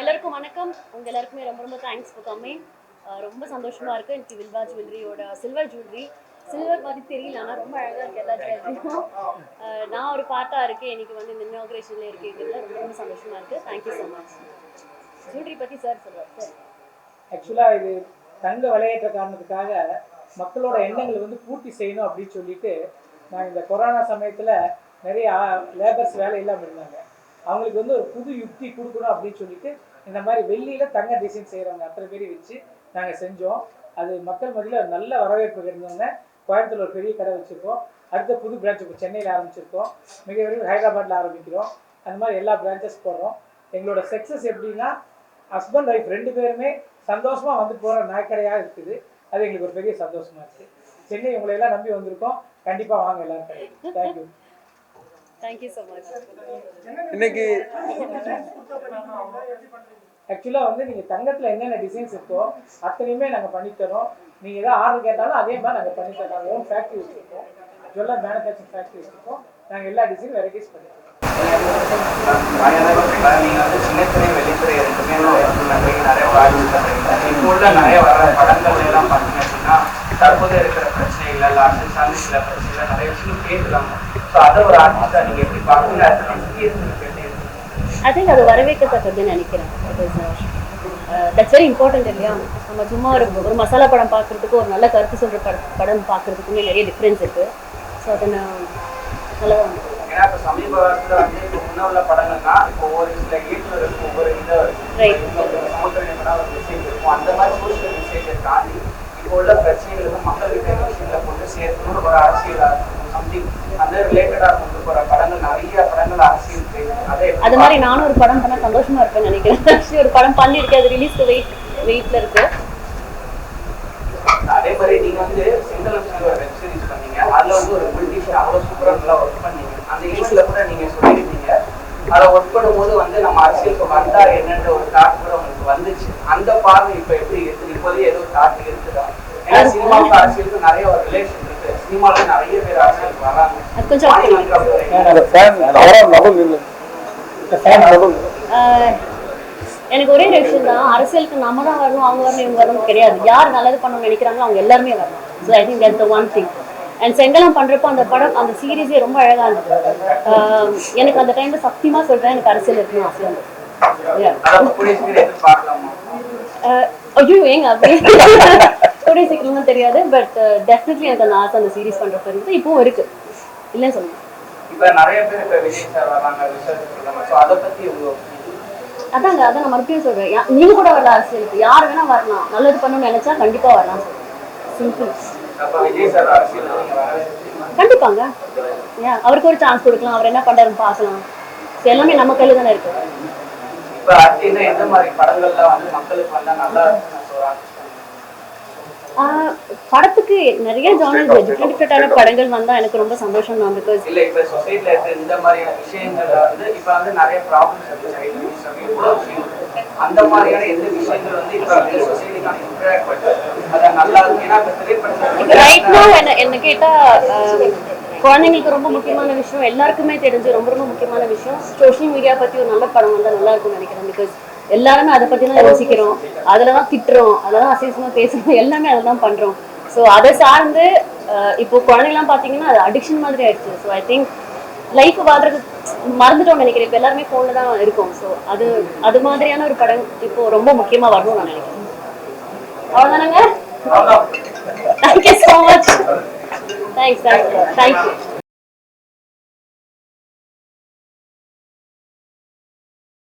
எல்லாருக்கும் வணக்கம். உங்க எல்லாருக்குமே ரொம்ப ரொம்ப தேங்க்ஸ் ஃபார் கம்மிங் ரொம்ப சந்தோஷமா இருக்கு. எனக்கு வில்வா ஜுவல்லரியோட சில்வர் ஜுவல்லரி சில்வர் மாதிரி தெரியல. ஆனால் ரொம்ப அழகா இருக்கு. எல்லா ஜுவல்லரியும் நான் ஒரு பார்ட்டா இருக்கேன். இன்னைக்கு வந்து இந்த இனாகிரேஷன்ல இருக்கிறதுல ரொம்ப ரொம்ப சந்தோஷமா இருக்கு. Thank you so much jewellery பத்தி சார் சொல்லுவார் சார் ஆக்சுவலாக இது தங்க விளையாட்டுற காரணத்துக்காக மக்களோட எண்ணங்களை வந்து பூர்த்தி செய்யணும் அப்படின்னு சொல்லிட்டு நான் இந்த கொரோனா சமயத்தில் நிறைய லேபர்ஸ் வேலை இல்லாமல் இருந்தாங்க. அவங்களுக்கு வந்து ஒரு புது யுக்தி கொடுக்கணும் அப்படின்னு சொல்லிட்டு இந்த மாதிரி வெள்ளியில் தங்க டிசைன் செய்கிறவங்க அத்தனை பேரையும் வச்சு நாங்கள் செஞ்சோம். அது மக்கள் மத்தியில் நல்ல வரவேற்பு இருந்தவங்க கோயம்புத்தூர் ஒரு பெரிய கடை வச்சுருக்கோம். அடுத்த புது பிரான்ச் இப்போ சென்னையில் ஆரம்பிச்சிருக்கோம். மிக விரைவில் ஹைதராபாத்தில் ஆரம்பிக்கிறோம். அந்த மாதிரி எல்லா பிரான்ச்சஸ் போடுறோம். எங்களோட சக்ஸஸ் எப்படின்னா ஹஸ்பண்ட் ஒய்ஃப் ரெண்டு பேருமே சந்தோஷமாக வந்து போகிற நாய்க்கடையாக இருக்குது. அது எங்களுக்கு ஒரு பெரிய சந்தோஷமாக இருக்குது சென்னை உங்களை எல்லாம் நம்பி வந்திருக்கோம். கண்டிப்பாக வாங்க எல்லாரும் தேங்க்யூ தேங்க்யூ ஸோ மச் இன்னைக்கு ஆக்சுவலா வந்து நீங்க தங்கத்துல என்னென்ன டிசைன்ஸ் இருக்கோ அத்தனையுமே நாங்க பண்ணி தரோம் நீங்க ஏதாவது ஆர்டர் கேட்டாலும் அதே மாதிரி நாங்க பண்ணி தரோம். நாங்க ஓன் ஃபேக்டரி வச்சிருக்கோம். ஜுவல்லர் மேனுஃபேக்சரிங் ஃபேக்டரி வச்சிருக்கோம். நாங்க எல்லா டிசைன் வெரைட்டிஸ் பண்ணி தரோம் நீங்க வந்து சின்னத்திரை வெளித்திரை நிறைய இப்போ உள்ள நிறைய வர படங்கள் எல்லாம் பார்த்தீங்க அப்படின்னா தற்போது இருக்கிற பிரச்சனைகள் அரசு சார்ந்த சில பிரச்சனைகள் நிறைய விஷயம் கேட்கலாம் ஸோ அதை ஒரு ஆர்டிஸ்டா நீங்க எப்படி இருக்கு ஐ திங்க் அது வரவேற்கத்தக்கதுன்னு நினைக்கிறேன். தட்ஸ் வெரி இம்பார்ட்டன்ட் இல்லையா? நம்ம சும்மா ஒரு ஒரு மசாலா படம் பார்க்கறதுக்கு ஒரு நல்ல கருத்து சொல்கிற படம் படம் பார்க்கறதுக்குமே நிறைய டிஃப்ரென்ஸ் இருக்கு. ஸோ அதை நான் நல்லா ஏன்னா இப்போ சமீப காலத்துல வந்து இப்போ முன்ன உள்ள படங்கள்னா இப்போ ஒவ்வொரு சில இயக்குநருக்கு ஒவ்வொரு இது Right. சமுத்திரம் ஒரு மெசேஜ் இருக்கும். அந்த மாதிரி சோசியல் மெசேஜை தாண்டி இப்போ உள்ள பிரச்சனைகளுக்கு மக்கள்கிட்ட இந்த விஷயங்களை கொண்டு ஒரு அரசியலா சம்திங் அந்த ரிலேட்டடா கொண்டு போற படங்கள் நிறைய படங்கள் அரசியல். அதை மாதிரி நானும் ஒரு படம் பண்ண சந்தோஷமா இருப்பேன்னு நினைக்கிறேன். ஒரு படம் பண்ணியிருக்கேன். அது ரிலீஸ்க்கு வெயிட் வெயிட்ல இருக்கு. அதே மாதிரி நீங்க வந்து சிங்களம் ஒரு வெப் சீரிஸ் பண்ணீங்க. அதுல வந்து ஒரு பில்டிஷன் அவ்வளவு சூப்பரா நல்லா ஒர்க் பண்ணீங்க. அந்த ஏஜ்ல கூட நீங்க சொல்லியிருந்தீங்க. அதை ஒர்க் பண்ணும்போது வந்து நம்ம அரசியலுக்கு வந்தா என்னன்ற ஒரு தாட் கூட உங்களுக்கு வந்துச்சு. அந்த பார்வை இப்ப எப்படி இருக்கு? இப்போதைய ஏதோ தாட் இருக்குதா? ஏன்னா சினிமாவுக்கு அரசியலுக்கு நிறைய ஒரு ரிலேஷன் எனக்கு ஒரே விஷயம் தான் அரசியலுக்கு நம்ம தான் வரணும் அவங்க வரணும் இவங்க வரணும் கிடையாது யார் நல்லது பண்ணணும்னு நினைக்கிறாங்களோ அவங்க எல்லாருமே வரணும். So I think that's the one thing and செங்கலம் பண்றப்போ அந்த படம் அந்த சீரீஸே ரொம்ப அழகா இருந்தது. ஆஹ் எனக்கு அந்த டைம்ல சத்தியமா சொல்றேன் எனக்கு அரசியல் இருக்கணும் எதிர்பார்க்கலாமா? ஆஹ் ஐயோ ஏங்க அப்படி. கூடிய சீக்கிரமா தெரியாது பட் டெஃபினெட்லி எனக்கு அந்த ஆசை அந்த சீரீஸ் பண்றப்ப இருந்தது இப்பவும் இருக்கு. இல்லைன்னு சொல்லுங்க இப்ப நிறைய பேர் இப்ப விஜய் சார் வராங்க விசாரிச்சு சொல்றாங்க ஸோ அதை பத்தி உங்க அதாங்க அதான் நான் மறுபடியும் சொல்றேன். நீங்க கூட வரல அரசியலுக்கு. யார் வேணா வரலாம். நல்லது பண்ணணும்னு நினைச்சா கண்டிப்பா வரலாம். சிம்பிள் கண்டிப்பாங்க. ஏன் அவருக்கு ஒரு சான்ஸ் கொடுக்கலாம். அவர் என்ன பண்றாருன்னு பார்க்கலாம். எல்லாமே நம்ம கையில தானே இருக்கு. படத்துக்கு நிறைய ஜானர்ஸ் டிஃப்ரெண்ட் டிஃப்ரெண்டான படங்கள் வந்தா எனக்கு ரொம்ப சந்தோஷம் தான் பிகாஸ் இல்ல இப்ப சொசைட்டில இருக்க இந்த மாதிரியான விஷயங்கள்ல வந்து இப்ப வந்து நிறைய ப்ராப்ளம்ஸ் இருக்கு. அந்த மாதிரியான எந்த விஷயங்கள் வந்து இப்ப சொசைட்டிக்கான இன்டராக்ட் பண்ணுது அது நல்லா இருக்கு. ஏன்னா இப்ப திரைப்படத்துல ரைட் நோ என்ன என்ன கேட்டா ஆஹ், குழந்தைங்களுக்கு ரொம்ப முக்கியமான விஷயம். எல்லாருக்குமே தெரிஞ்சு ரொம்ப ரொம்ப முக்கியமான விஷயம். சோஷியல் மீடியா பத்தி ஒரு நல்ல படம் வந்தா நல்லா இருக்கும்னு நினைக்கிறேன் பிகாஸ் எல்லாருமே அதை பத்தி தான் யோசிக்கிறோம். அதுலதான் திட்டுறோம். அதில் தான் பேசுறோம். எல்லாமே அதான் தான் பண்றோம். ஸோ அதை சார்ந்து இப்போ குழந்தைங்கலாம் பாத்தீங்கன்னா அது அடிக்ஷன் மாதிரி ஆயிடுச்சு. ஸோ ஐ திங்க் லைஃப் வாழ்றதுக்கு மறந்துட்டோம்னு நினைக்கிறேன். இப்போ எல்லாருமே ஃபோனில் தான் இருக்கும். ஸோ அது அது மாதிரியான ஒரு படம் இப்போ ரொம்ப முக்கியமா வரணும்னு நான் நினைக்கிறேன். அவ்வளோதானங்க thank you so much thanks thank you thank you